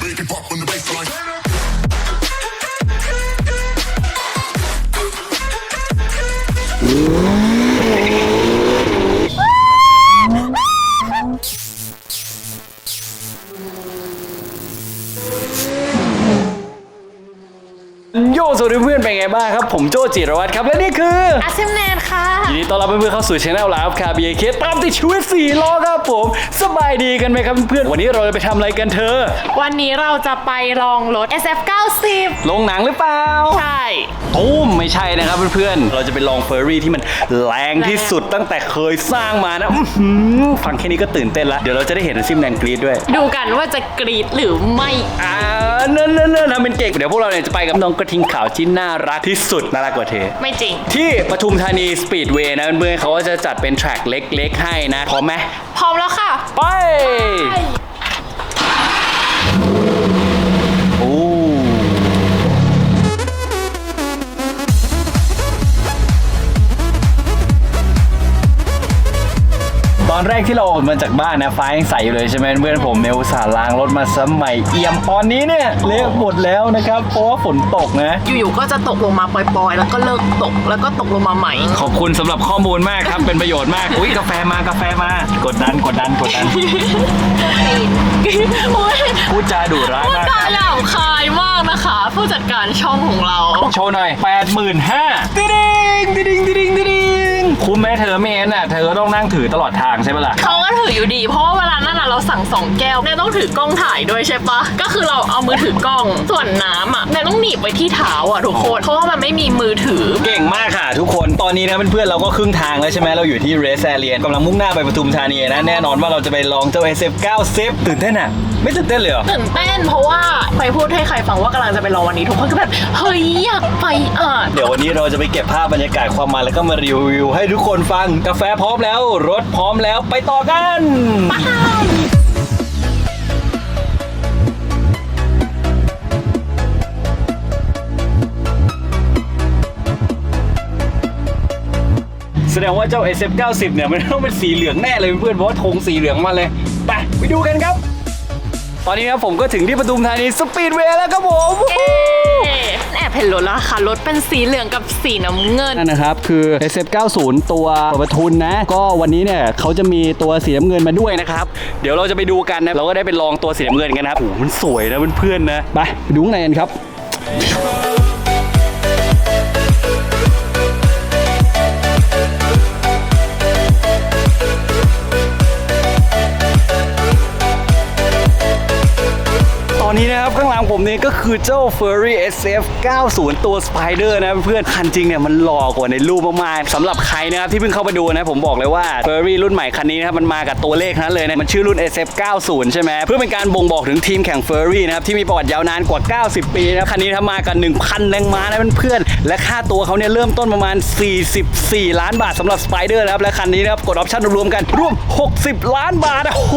Baby pop on the baseline. Yeah. ไงบ้างครับ ผมโจจิรวัตรครับ และนี่คืออาเซมแนนค่ะ ยินดีต้อนรับเพื่อนๆเข้าสู่ช anel ลาฟคาบีเคตามติดชีวิตสี่ล้อครับผม สบายดีกันไหมครับเพื่อนๆวันนี้เราจะไปทำอะไรกันเธอ วันนี้เราจะไปลองรถ SF 90ลงหนังหรือเปล่า ใช่ ตุ้มไม่ใช่นะครับเพื่อนๆ เราจะไปลองเฟอร์รี่ที่มันแรงที่สุดตั้งแต่เคยสร้างมานะอื้อหือฟังแค่นี้ก็ตื่นเต้นแล้วเดี๋ยวเราจะได้เห็นซิมแนนกรีดด้วย ดูกันว่าจะกรีดหรือไม่ อ่าเนิ่นเนิ่นเนิ่นทำเป็นเก่งเดี๋ยวพวกเราเนี่ยจะไปกับน้องกระทิงขาวที่น่ารักที่สุดน่ารักกว่าเธอ ไม่จริง ที่ปทุมธานีสปีดเวย์นะเพื่อนๆเขาก็จะจัดเป็นแทร็กเล็กๆให้นะพร้อมไหมพร้อมแล้วค่ะ ไปโตอนแรกที่เราออกมาจากบ้านนะฟ้ายังใสอยู่เลยใช่ไหมเพื่อนผมเมลอุตสาห์ล้างรถมาซ้ำใหม่เอี่ยมตอนนี้เนี่ยเละหมดแล้วนะครับเพราะว่าฝนตกนะ อยู่ๆก็จะตกลงมาปล่อยๆ แล้วก็เลิกตกแล้วก็ตกลงมาใหม่ ขอบคุณสำหรับข้อมูลมากครับ เป็นประโยชน์มากอุ้ยกาแฟมากาแฟมากดดันกดดันกดดันโอ้ยพูดจาดุร้ายพูดมากจาหยาบคายมากนะคะ ผู้จัดการช่องของเรา โชว์หน่อย85,000ติดิงติดิงติดิงติดิง คุ้มไหมเธอไม่งั้นน่ะ เธอก็ต้องนั่งถือตลอดทางใช่ไหมล่ะ เขาก็ถืออยู่ดี เพราะว่าเวลานั้นน่ะเราสั่งสองแก้วเนี่ยต้องถือกล้องถ่ายด้วยใช่ปะก็คือเราเอามือถือกล้อง ส่วนน้ำอะเนี่ยต้องหนีบไว้ที่เท้าอะทุกคน เพราะว่ามันไม่มีมือถือ เก่งมากค่ะทุกคน ตอนนี้นะเพื่อนๆเราก็ครึ่งทางแล้วใช่ไหมเราอยู่ที่เรสแอเรียนกำลังมุ่งหน้าไปปทุมธานีนะแน่นอนว่าเราจะไปลองเจ้า SF90 ตื่นเต้นอะ ไม่ตื่นเต้นเลยเหรอตื่นเต้นเพราะว่าไปพูดให้ใครฟังว่ากำลังจะไปรอวันนี้ทุกคนก็แบบเฮ้ยอยากไปอะเดี๋ยววันนี้เราจะไปเก็บภาพบรรยากาศความมันแล้วก็มารีวิวให้ทุกคนฟังกาแฟพร้อมแล้ว รถพร้อมแล้วไปต่อกันแสดงว่าเจ้า SF90 เนี่ยมันต้องเป็นสีเหลืองแน่เลยเพื่อนๆเพราะว่าธงสีเหลืองมาเลย ไป ไปดูกันครับ ตอนนี้นะผมก็ถึงที่ปทุมธานีสปีดเวย์แล้วครับผม เอ๊ะแอบเห็นรถแล้วค่ะ รถเป็นสีเหลืองกับสีน้ำเงิน นั่นนะครับ คือ SF90 ตัวเปิดประทุนนะ ก็วันนี้เนี่ยเขาจะมีตัวสีน้ำเงินมาด้วยนะครับ เดี๋ยวเราจะไปดูกันนะ เราก็ได้ไปลองตัวสีน้ำเงินกันนะครับโอ้โหมันสวยนะเพื่อนๆนะ ไปไปดูข้างในกันครับ อนนี้นะครับข้างหลังผมนี่ก็คือเจ้า Furry SF 90 ตัว Spider นะเพื่อนคันจริงเนี่ยมันหล่อกว่าในรูปมากๆสำหรับใครนะครับที่เพิ่งเข้ามาดูนะผมบอกเลยว่า Furry รุ่นใหม่คันนี้นะครับมันมากับตัวเลขนั้นเลยนะมันชื่อรุ่น SF 90 ใช่ไหมเพื่อเป็นการบ่งบอกถึงทีมแข่ง Furry นะครับที่มีประวัติยาวนานกว่า 90 ปีนะคันนี้ทำมากับ1,000แรงม้านะเพื่อนๆและค่าตัวเขาเนี่ยเริ่มต้นประมาณ 44 ล้านบาทสำหรับ Spider นะครับและคันนี้นะครับกดออปชั่นรวมกันร่วม 60 ล้านบาทโอ้โห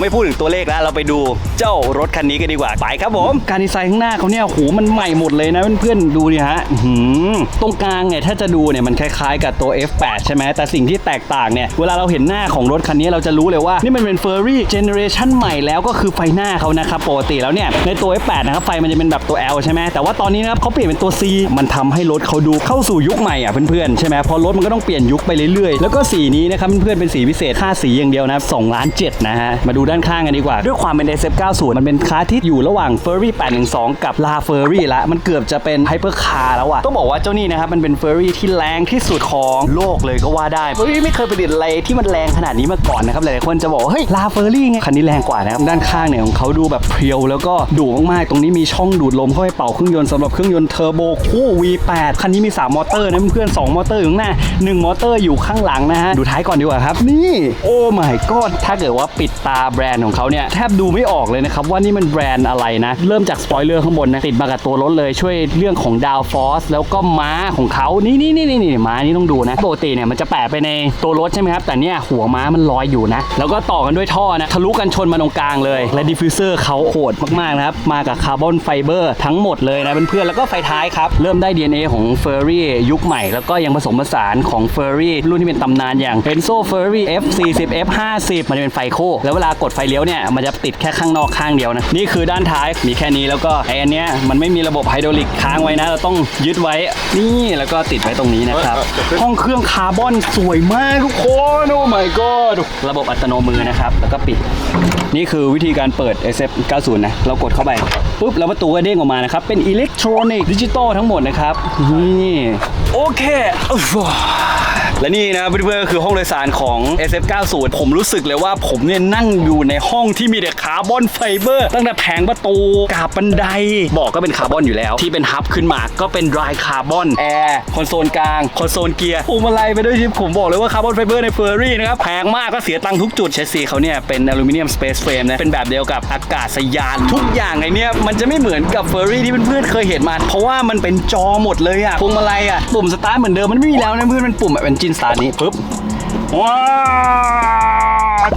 ไม่พูดถึงตัวเลขแล้วเราไปดู เจ้ารถคันนี้กันดีกว่าไปครับผมการดีไซน์ข้างหน้าเขาเนี่ยโหมันใหม่หมดเลยนะเพื่อนๆดูดิฮะหือตรงกลางเนี่ยถ้าจะดูเนี่ยมันคล้ายๆ กับตัว F8 ใช่ไหมแต่สิ่งที่แตกต่างเนี่ยเวลาเราเห็นหน้าของรถคันนี้เราจะรู้เลยว่านี่มันเป็น Furry Generation ใหม่แล้วก็คือไฟหน้าเขานะครับปกติแล้วเนี่ยในตัว F8 นะครับไฟมันจะเป็นแบบตัว L ใช่ไหมแต่ว่าตอนนี้นะครับเขาเปลี่ยนเป็นตัว C มันทำให้รถเขาดูเข้าสู่ยุคใหม่อะเพื่อนๆใช่ไหมพราะรถมันก็ต้องเปลี่ยนยุคไปเรื่อยๆ แล้วก็สีนี้นะครับเพื่อนๆเป็นสีพิเศษค่าสีอย่างเดียวนะ2ล้าน7นะฮะมาดูด้านข้างกันดีกว่าด้วยความเป็น90 มันเป็นคาร์ที่อยู่ระหว่าง Furry 812 กับ La Furry ละมันเกือบจะเป็น Hyper Car แล้วอะต้องบอกว่าเจ้านี่นะครับ มันเป็น Furry ที่แรงที่สุดของโลกเลยก็ว่าได้ Furry ไม่เคยผลิตอะไรที่มันแรงขนาดนี้มาก่อนนะครับ หลายๆคนจะบอกว่าเฮ้ย La Furry ไง คันนี้แรงกว่านะครับ ด้านข้างเนี่ยของเขาดูแบบเพรียวแล้วก็ดุมากๆ ตรงนี้มีช่องดูดลมเข้าไปเป่าเครื่องยนต์สำหรับเครื่องยนต์เทอร์โบคู่ V8 คันนี้มี 3 มอเตอร์นะเพื่อน2มอเตอร์อยู่ข้างหน้า1มอเตอร์อยู่ข้างหลังนะฮะดูท้ายก่อนดีกว่าครับนี่โอ้ my god ถ้าเกิดว่าปิดตาแบรนด์ของเขาเนี่ยแทบดูไม่ออกเลยนะครับว่านี่มันแบรนด์อะไรนะ เริ่มจากสปอยเลอร์ข้างบนนะติดมากับตัวรถเลยช่วยเรื่องของดาวฟอสแล้วก็ม้าของเขานี่นี่นี่นี่ม้านี่ต้องดูนะปกติเนี่ยมันจะแปะไปในตัวรถใช่ไหมครับแต่เนี่ยหัวม้ามันลอยอยู่นะ แล้วก็ต่อกันด้วยท่อนะทะลุกันชนมาตรงกลางเลย และดิฟฟิวเซอร์เขาโหดมากๆนะครับมากับคาร์บอนไฟเบอร์ทั้งหมดเลยนะเพื่อนๆแล้วก็ไฟท้ายครับเริ่มได้ DNA ของ Furry ยุคใหม่ แล้วก็ยังผสมผสานของ Furry รุ่นที่เป็นตำนานอย่าง Enzo Furry F40 F50 มันจะเป็นไฟโคแล้วเวลากดไฟเลี้ยวเนี่ยมันจะติดแค่ข้างนอกข้างเดียวนะ นี่คือด้านท้ายมีแค่นี้แล้วก็ไออันเนี้ยมันไม่มีระบบไฮดรอลิกค้างไว้นะ เราต้องยึดไว้นี่แล้วก็ติดไว้ตรงนี้นะครับ ห้องเครื่องคาร์บอนสวยมากทุกคนโอ้ my god ระบบอัตโนมือนะครับ แล้วก็ปิด นี่คือวิธีการเปิด SF 90 นะ เรากดเข้าไปปุ๊บแล้วประตูก็เด้งออกมานะครับ เป็นอิเล็กทรอนิกส์ดิจิตอลทั้งหมดนะครับนี่โอเค และนี่นะเพื่อนๆก็คือห้องโดยสารของ SF 90 ผมรู้สึกเลยว่าผมเนี่ยนั่งอยู่ในห้องที่มีแต่คาร์บอนไฟเบอร์ ตั้งแต่แผงประตูกาบบันไดบอกก็เป็นคาร์บอนอยู่แล้ว ที่เป็นฮับขึ้นมาก็เป็นดรายคาร์บอนแอร์คอนโซลกลางคอนโซลเกียร์พวงมาลัยไปด้วยชิปผมบอกเลยว่าคาร์บอนไฟเบอร์ในเฟอร์รี่นะครับแพงมากก็เสียตังค์ทุกจุดเชสซีเขาเนี่ยเป็นอลูมิเนียมสเปซเฟรมนะเป็นแบบเดียวกับอากาศยานทุกอย่างในเนี้ยมันจะไม่เหมือนกับเฟอร์รี่ที่เพื่อนๆเคยเห็นมาเพราะว่ามันเป็นจอหมดเลยอะพวงมาลัยอะปุ่มสตาร์ทเหมือนเดิมมันไม่มีแล้วนะเพื่อนมันปุ่มแบบเป็นจินสตาร์นี้ปึ๊บว้า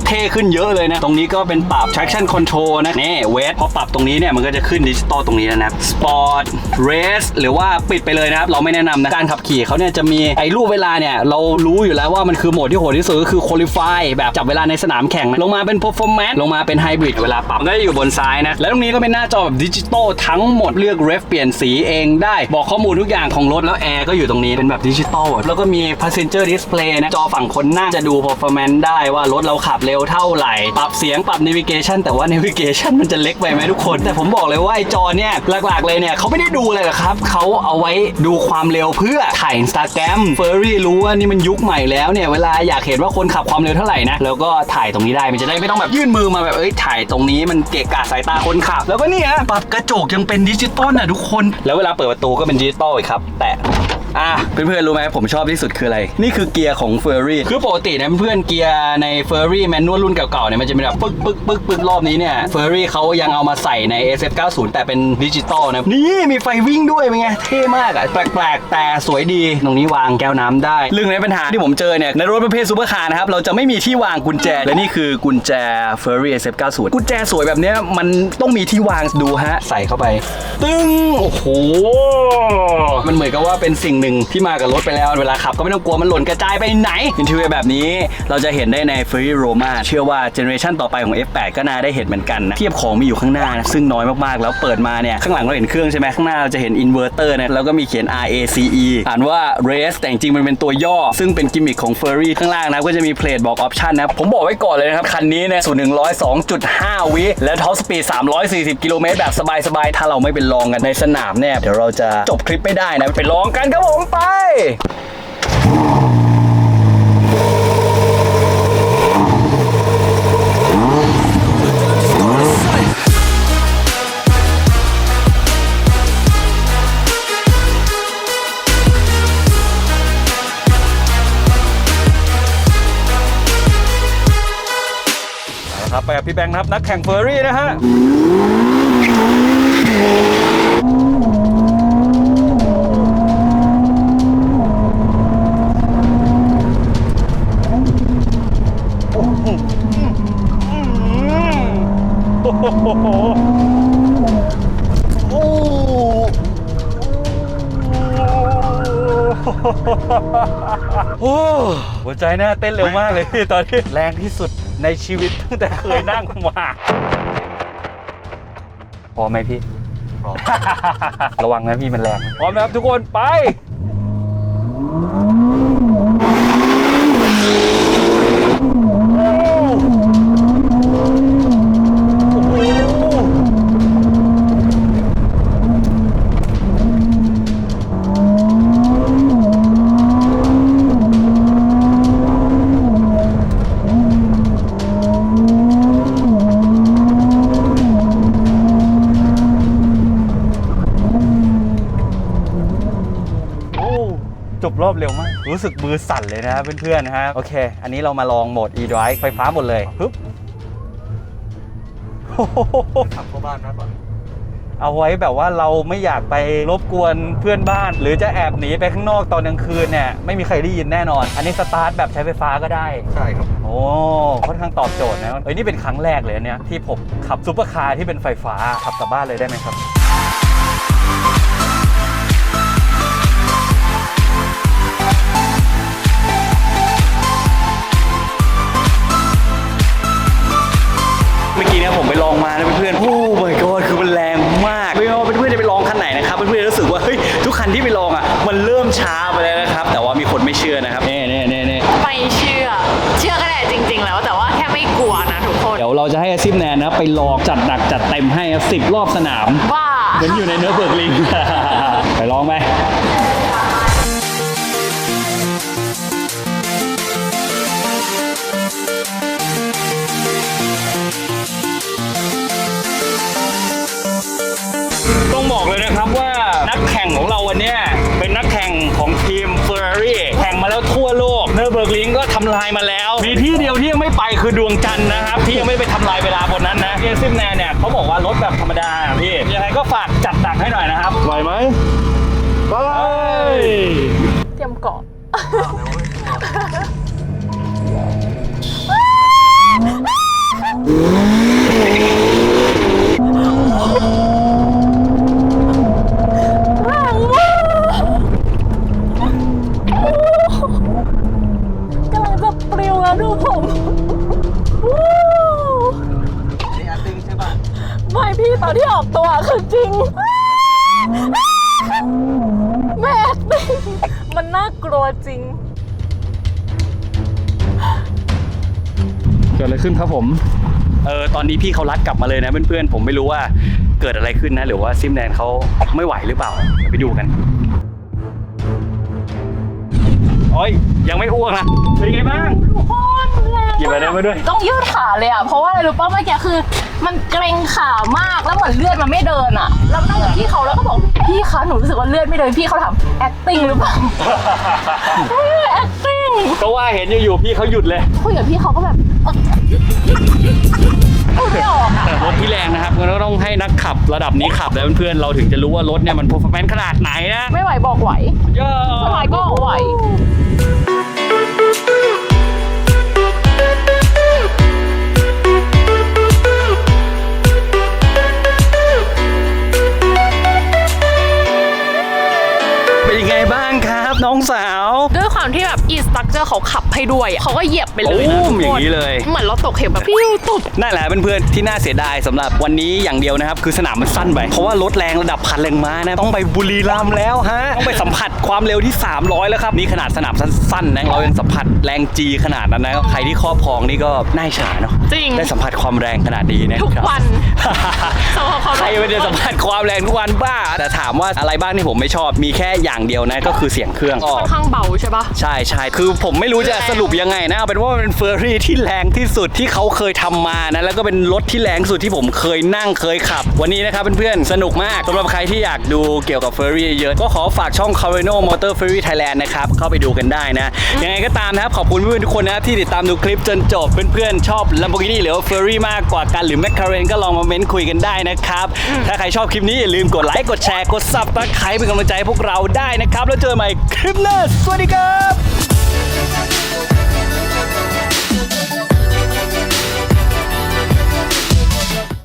เท่ขึ้นเยอะเลยนะ ตรงนี้ก็เป็นปรับ traction control นะนี่เวทพอปรับตรงนี้เนี่ยมันก็จะขึ้นดิจิตอลตรงนี้แล้วนะ sport race หรือว่าปิดไปเลยนะครับ เราไม่แนะนำนะ การขับขี่เขาเนี่ยจะมีไอ้รูปเวลาเนี่ย เรารู้อยู่แล้วว่ามันคือโหมดที่โหดที่สุดก็คือ qualify แบบจับเวลาในสนามแข่งนะลงมาเป็น performance ลงมาเป็น hybrid เวลาปรับก็จะอยู่บนซ้ายนะ แล้วตรงนี้ก็เป็นหน้าจอแบบดิจิตอลทั้งหมดเลือก ref เปลี่ยนสีเองได้บอกข้อมูลทุกอย่างของรถแล้วแอร์ก็อยู่ตรงนี้เป็นแบบดิจิตอลอะแล้วก็มี passenger display นะจอฝั่งคนนั่งจะดู performance ได้ว่ารถเราขับับเร็วเท่าไหร่ ปรับเสียงปรับ navigation แต่ว่า navigation มันจะเล็กไปไหมทุกคน แต่ผมบอกเลยว่าไอจอเนี่ยหลักๆเลยเนี่ยเขาไม่ได้ดูเลยหรอกครับเขาเอาไว้ดูความเร็วเพื่อถ่าย Instagram f u r r y รู้ว่านี่มันยุคใหม่แล้วเนี่ยเวลาอยากเห็นว่าคนขับความเร็วเท่าไหร่นะแล้วก็ถ่ายตรงนี้ได้มันจะได้ไม่ต้องแบบยื่นมือมาแบบเอ้ยถ่ายตรงนี้มันเกะกะสายตาคนขับ แล้วก็นี่ฮะปรับกระจกยังเป็นดิจิตอลนะทุกคน แล้วเวลาเปิดประตูก็เป็นดิจิตอลอีกครับ แต่ อะเพื่อนๆรู้ไหมผมชอบที่สุดคืออะไร นี่คือเกียร์ของเฟอร์รี่คือปกตินะเพื่อนเกียร์ในเฟอร์รี่แมนนวลรุ่นเก่าๆเนี่ยมันจะเป็นแบบปึ๊กปึ๊กปึ๊กปึ๊กรอบนี้เนี่ยเฟอร์รี่เขายังเอามาใส่ใน SF90 แต่เป็นดิจิตอลนะนี่มีไฟวิ่งด้วยเป็นไงเท่มากอะแปลกๆ แต่สวยดีตรงนี้วางแก้วน้ำได้เรื่องในปัญหาที่ผมเจอเนี่ยในรถประเภทซูเปอร์คาร์นะครับเราจะไม่มีที่วางกุญแจและนี่คือกุญแจเฟอร์รี่ SF90 กุญแจสวยแบบเนี้ยมันต้องมีที่วางดูฮะใส่เข้าไป ตึ้งโอ้โหมันเหมือนกับว่าเป็นสิ่งหนึ่งที่มากับรถไปแล้วเวลาขับก็ไม่ต้องกลัวมันหล่นกระจายไปไหนอินทีเรียแบบนี้เราจะเห็นได้ใน f e r r y Roma เชื่อว่าเจเนอเรชันต่อไปของ F8 ก็น่าได้เห็นเหมือนกันนะเทียบของมีอยู่ข้างหน้านะซึ่งน้อยมากๆ แล้วเปิดมาเนี่ยข้างหลังเราเห็นเครื่องใช่ไหมข้างหน้าเราจะเห็นอินเวอร์เตอร์นะแล้วก็มีเขียน RACE อ่านว่า Race แต่จริงๆมันเป็นตัวย่อ ซึ่งเป็นกิมมิคของ f e r r y ข้างล่างนะก็จะมีเพลทบอกออปชันนะผมบอกไว้ก่อนเลยนะครับคันนี้เนี่ยศูนย์หนึ่งร้อยสองจุดห้าวิและท็อปสปีด340 กิโลเมตรแบบสบายๆถ้าเราไม่เป็นลองกันในสนามเนี่ยเดี๋ยวเราจะจบคลิปไม่ได้นะไปลองกันครับผมไป ครับไปกับพี่แบงค์นะครับ นักแข่งเฟอร์รี่นะฮะ โอ้โหโอ้โหหัวใจน่าเต้นเร็วมากเลยพี่ตอนนี้แรงที่สุดในชีวิตตั้งแต่เคยนั่งมาพอไหมพี่พร้อมระวังนะพี่มันแรง พร้อมไหมครับทุกคนไป จบรอบเร็วมาก รู้สึกมือสั่นเลยนะเพื่อนๆนะฮะโอเค อันนี้เรามาลองโหมด e-drive ไฟฟ้าหมดเลยปึ๊บขับเข้าบ้านนะก่อนเอาไว้แบบว่าเราไม่อยากไปรบกวนเพื่อนบ้าน หรือจะแอบหนีไปข้างนอกตอนกลางคืนเนี่ยไม่มีใครได้ยินแน่นอน อันนี้สตาร์ทแบบใช้ไฟฟ้าก็ได้ ใช่ครับ โอ้ค่อนข้างตอบโจทย์นะเอ้ยนี่เป็นครั้งแรกเลยอันเนี่ยที่ผมขับซุปเปอร์คาร์ที่เป็นไฟฟ้าขับกลับบ้านเลยได้ไหมครับ พื่อนๆ โอ้ my god คือมันแรงมาก ไม่ว่าเพื่อนๆจะไปลองคันไหนนะครับ เพื่อนๆรู้สึกว่าเฮ้ยทุกคันที่ไปลองอะ มันเริ่มช้าไปแล้วนะครับ แต่ว่ามีคนไม่เชื่อนะครับเน่เน่เน่เน่ไม่เชื่อ เชื่อก็ได้จริง ๆ แล้วแต่ว่าแค่ไม่กลัวนะทุกคน เดี๋ยวเราจะให้อาซิมแนนนะไปลองจัดหนักจัดเต็มให้สิบรอบสนามว่าเหมือนอยู่ในเนื้อเบิร์กลิง ไปลองไหม คือดวงจันทร์นะครับ ที่ยังไม่ไปทำลายเวลาบนนั้นนะเอซิมแนนเนี่ยเขาบอกว่ารถแบบธรรมดาอะพี่ยังไงก็ฝากจัดหนักให้หน่อยนะครับ ไหวไหมไปเฮ้ยเตรียมเกาะ กิดอะไรขึ้นครับผม เออตอนนี้พี่เขารัดกลับมาเลยนะเพื่อนๆผมไม่รู้ว่าเกิดอะไรขึ้นนะ หรือว่าซิมแนนเขาไม่ไหวหรือเปล่าเดี๋ยวไปดูกันโอ้ยยังไม่อ้วกนะเป็นไงบ้างโคตรแรงหยิบอะไรได้มาด้วย ต้องยืดขาเลยอะ เพราะว่าอะไรรู้ป่ะเมื่อกี้คือ มันเกรงขามากแล้วเหมือนเลือดมันไม่เดินอะ แล้วนั่งกับพี่เขาแล้วก็บอกพี่คะหนูรู้สึกว่าเลือดไม่เดินพี่เขาถาม acting หรือเปล่า acting ก็ว่าเห็นอยู่ๆพี่เขาหยุดเลยคุยกับพี่เขาก็แบบเอ่อพูดไม่ออกอะรถที่แรงนะครับก็ต้องให้นักขับระดับนี้ขับแล้วเพื่อนๆเราถึงจะรู้ว่ารถเนี่ยมัน performance ขนาดไหนนะไม่ไหวบอกไหวเยอะสบายก็ไหว เขาขับ ให้ด้วยอะเขาก็เหยียบไปเลยนะโอ้ทุกอคย่านงนี้เลย เหมือนเราตกเหวแบบปิ้วตุบ นั่นแหละเพื่อนๆที่น่าเสียดายสำหรับวันนี้อย่างเดียวนะครับ คือสนามมันสั้นไป เพราะว่ารถแรงระดับพันแรงม้านะ ต้องไปบุรีรัมย์แล้วฮะ ต้องไปสัมผัสความเร็วที่ 300 แล้วครับ นี่ขนาดสนามสั้นๆนะเรายังสัมผัสแรงจีขนาดนั้นนะ ใครที่ครอบครองนี่ก็น่าอิจฉาเนาะจริง ได้สัมผัสความแรงขนาดนี้นะทุกครับ วัน สำหรับความ ใครไม่ได้สัมผัสความแรงทุกวันบ้า แต่ถามว่าอะไรบ้างที่ผมไม่ชอบมีแค่อย่างเดียวนะก็คือเสียงเครื่อง ค่อนข้างเบาใช่ปะ ใช่ใช่คือผมไม่รู้จะสรุปยังไงนะเอาเป็นว่ามันเป็นเฟอร์รี่ที่แรงที่สุดที่เขาเคยทำมานะแล้วก็เป็นรถที่แรงสุดที่ผมเคยนั่งเคยขับ วันนี้นะครับเพื่อนๆสนุกมากสำหรับใครที่อยากดูเกี่ยวกับเฟอร์รี่เยอะก็ขอฝากช่อง c a r e n o Motor Ferry Thailand นะครับเข้าไปดูกันได้นะยังไงก็ตามนะครับขอบคุณเพื่อนๆทุกคนนะครับที่ติดตามดูคลิปจนจบเพื่อนๆชอบ Lamborghini หรือว่า Ferrari มากกว่ากันหรือ McLaren ก็ลองมาเม้นคุยกันได้นะครับถ้าใครชอบคลิปนี้อย่าลืมกดไลค์กดแชร์กด Subscribe เป็นกำลังใจให้พวกเราได้นะครับแล้วเจอกันใหม่คลิปหน้าสวัสดีครับ